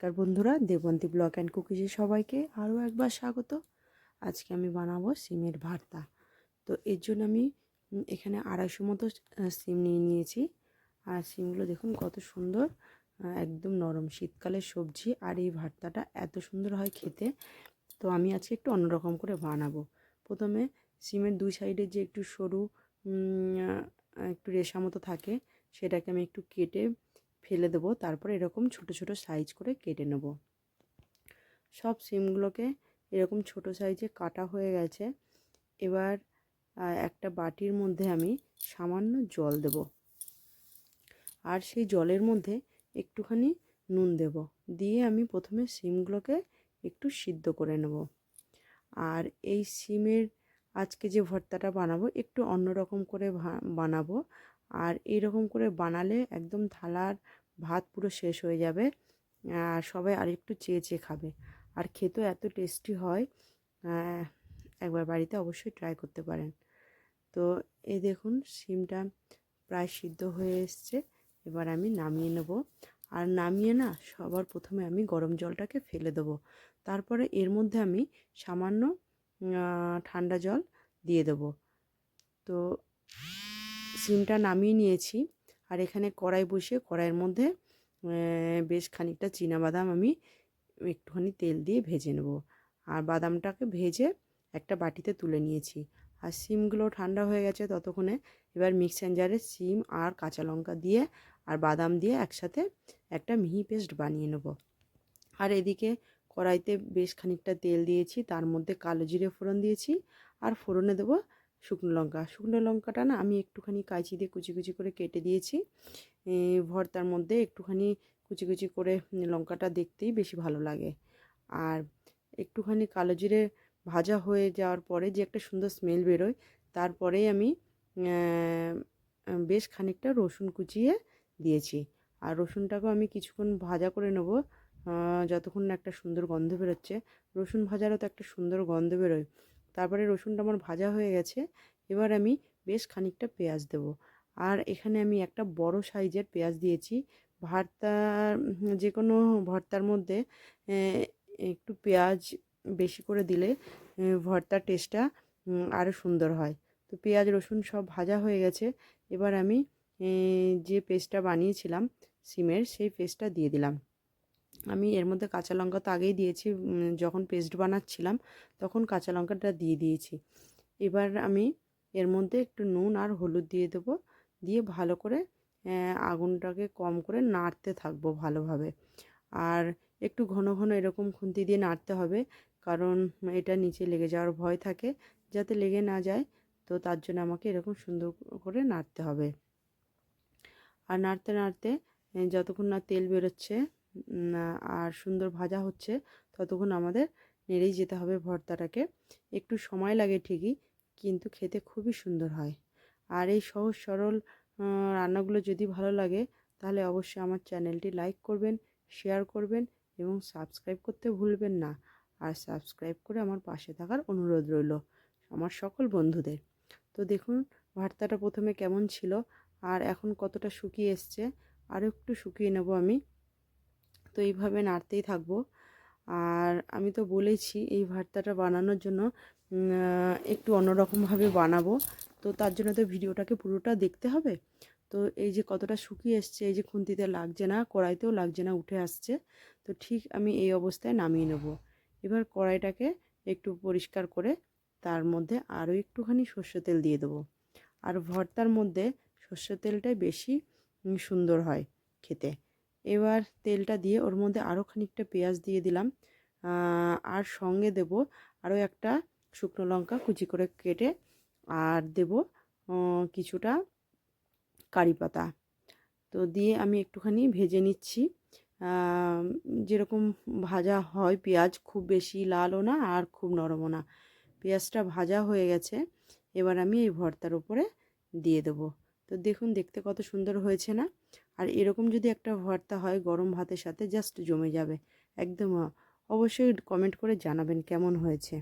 নমস্কার বন্ধুরা, Debanti blog and কুকিজে সবাইকে আরও একবার স্বাগত। আজকে আমি বানাবো সিমের ভর্তা। তো এর জন্য আমি এখানে আড়াইশো মতো সিম নিয়ে নিয়েছি। আর সিমগুলো দেখুন কত সুন্দর একদম নরম। শীতকালের সবজি আর এই ভর্তাটা এত সুন্দর হয় খেতে। তো আমি আজকে একটু অন্যরকম করে বানাবো। প্রথমে সিমের দুই সাইডে যে একটু সরু একটু রেশা মতো থাকে, সেটাকে আমি একটু কেটে ফেলে দেবো, তারপর এরকম ছোট ছোট সাইজ করে কেটে নেব। সব সিমগুলোকে এরকম ছোট সাইজে কাটা হয়ে গেছে। এবার একটা বাটির মধ্যে আমি সামান্য জল দেব। আর সেই জলের মধ্যে একটুখানি নুন দেব। দিয়ে আমি প্রথমে সিমগুলোকে একটু সিদ্ধ করে নেব। আর এই সিমের আজকে যে ভর্তাটা বানাবো, একটু অন্যরকম করে বানাবো। আর এইরকম করে বানালে একদম থালার ভাত পুরো শেষ হয়ে যাবে, আর সবাই আর একটু চেয়ে চেয়ে খাবে। আর খেতেও এত টেস্টি হয় একবার বাড়িতে অবশ্যই ট্রাই করতে পারেন। তো এই দেখুন সিমটা প্রায় সিদ্ধ হয়ে এসছে, এবার আমি নামিয়ে নেব। আর নামিয়ে না, সবার প্রথমে আমি গরম জলটাকে ফেলে দেবো। তারপরে এর মধ্যে আমি সামান্য ঠান্ডা জল দিয়ে দেবো। তো সিমটা নামিয়ে নিয়েছি আর এখানে কড়াই বসিয়ে কড়াইয়ের মধ্যে বেশ খানিকটা বাদাম আমি একটুখানি তেল দিয়ে ভেজে নেব। আর বাদামটাকে ভেজে একটা বাটিতে তুলে নিয়েছি। আর সিমগুলো ঠান্ডা হয়ে গেছে ততক্ষণে এবার মিক্সার সিম আর কাঁচা লঙ্কা দিয়ে আর বাদাম দিয়ে একসাথে একটা মিহি পেস্ট বানিয়ে নেব। আর এদিকে কড়াইতে বেশ খানিকটা তেল দিয়েছি, তার মধ্যে কালো জিরে ফোড়ন দিয়েছি আর ফোড়নে দেবো শুকনো লঙ্কা। শুকনো লঙ্কাটা না আমি একটুখানি কাঁচি দিয়ে কুচি কুচি করে কেটে দিয়েছি। ভর্তার মধ্যে একটুখানি কুচি কুচি করে লঙ্কাটা দেখতেই বেশি ভালো লাগে। আর একটুখানি কালো জিরে ভাজা হয়ে যাওয়ার পরে যে একটা সুন্দর স্মেল বেরোয়, তারপরেই আমি বেশ খানিকটা রসুন কুচিয়ে দিয়েছি। আর রসুনটাকেও আমি কিছুক্ষণ ভাজা করে নেব যতক্ষণ না একটা সুন্দর গন্ধ বেরোচ্ছে। রসুন ভাজারও তো একটা সুন্দর গন্ধ বেরোয়। তারপরে রসুনটা আমার ভাজা হয়ে গেছে। এবার আমি বেশ খানিকটা পেঁয়াজ দেব। আর এখানে আমি একটা বড় সাইজের পেঁয়াজ দিয়েছি। ভর্তার উম, যে কোনো ভর্তার মধ্যে একটু পেঁয়াজ বেশি করে দিলে ভর্তার টেস্টটা আরও সুন্দর হয়। তো পেঁয়াজ রসুন সব ভাজা হয়ে গেছে। এবার আমি যে পেস্টটা বানিয়েছিলাম সিমের সেই পেস্টটা দিয়ে দিলাম। আমি এর মধ্যে কাঁচা লঙ্কা তো আগেই দিয়েছি যখন পেস্ট বানাচ্ছিলাম তখন কাঁচা লঙ্কাটা দিয়ে দিয়েছি। এবার আমি এর মধ্যে একটু নুন আর হলুদ দিয়ে দেবো, দিয়ে ভালো করে আগুনটাকে কম করে নাড়তে থাকব ভালোভাবে। আর একটু ঘন ঘন এরকম খুন্তি দিয়ে নাড়তে হবে, কারণ এটা নিচে লেগে যাওয়ার ভয় থাকে। যাতে লেগে না যায়, তো তার জন্য আমাকে এরকম সুন্দর করে নাড়তে হবে। আর নাড়তে নাড়তে যতক্ষণ না তেল বেরোচ্ছে আর সুন্দর ভাজা হচ্ছে, ততক্ষণ আমাদের নেড়েই যেতে হবে ভর্তাটাকে। একটু সময় লাগে ঠিকই, কিন্তু খেতে খুবই সুন্দর হয়। আর এই সহজ সরল রান্নাগুলো যদি ভালো লাগে, তাহলে অবশ্যই আমার চ্যানেলটি লাইক করবেন, শেয়ার করবেন এবং সাবস্ক্রাইব করতে ভুলবেন না। আর সাবস্ক্রাইব করে আমার পাশে থাকার অনুরোধ রইল আমার সকল বন্ধুদের। তো দেখুন, ভর্তাটা প্রথমে কেমন ছিল, আর এখন কতটা শুকিয়ে এসছে, আরও একটু শুকিয়ে নেব আমি। তো এইভাবে নাড়তেই থাকব। আর আমি তো বলেছি এই ভর্তাটা বানানোর জন্য একটু অন্যরকমভাবে বানাবো। তো তার জন্য তো ভিডিওটাকে পুরোটা দেখতে হবে। তো এই যে কতটা শুকিয়ে এসছে, এই যে খুন্তিতে লাগছে না, কড়াইতেও লাগছে না, উঠে আসছে। তো ঠিক আমি এই অবস্থায় নামিয়ে নেব। এবার কড়াইটাকে একটু পরিষ্কার করে তার মধ্যে আরও একটুখানি সর্ষে তেল দিয়ে দেবো। আর ভর্তার মধ্যে সর্ষে তেলটাই বেশি সুন্দর হয় খেতে। এবার তেলটা দিয়ে ওর মধ্যে আরও খানিকটা পেঁয়াজ দিয়ে দিলাম। আর সঙ্গে দেব আরও একটা শুকনো লঙ্কা কুচি করে কেটে আর দেব কিছুটা কারি পাতা। তো দিয়ে আমি একটুখানি ভেজে নিচ্ছি। যেরকম ভাজা হয় পেঁয়াজ খুব বেশি লালও না আর খুব নরমও না। পেঁয়াজটা ভাজা হয়ে গেছে, এবার আমি এই ভর্তার উপরে দিয়ে দেবো। তো দেখুন, দেখতে কত সুন্দর হয়েছে না? আর এরকম যদি একটা ভর্তা হয় গরম ভাতের সাথে জাস্ট জমে যাবে। একদম অবশ্যই কমেন্ট করে জানাবেন কেমন হয়েছে।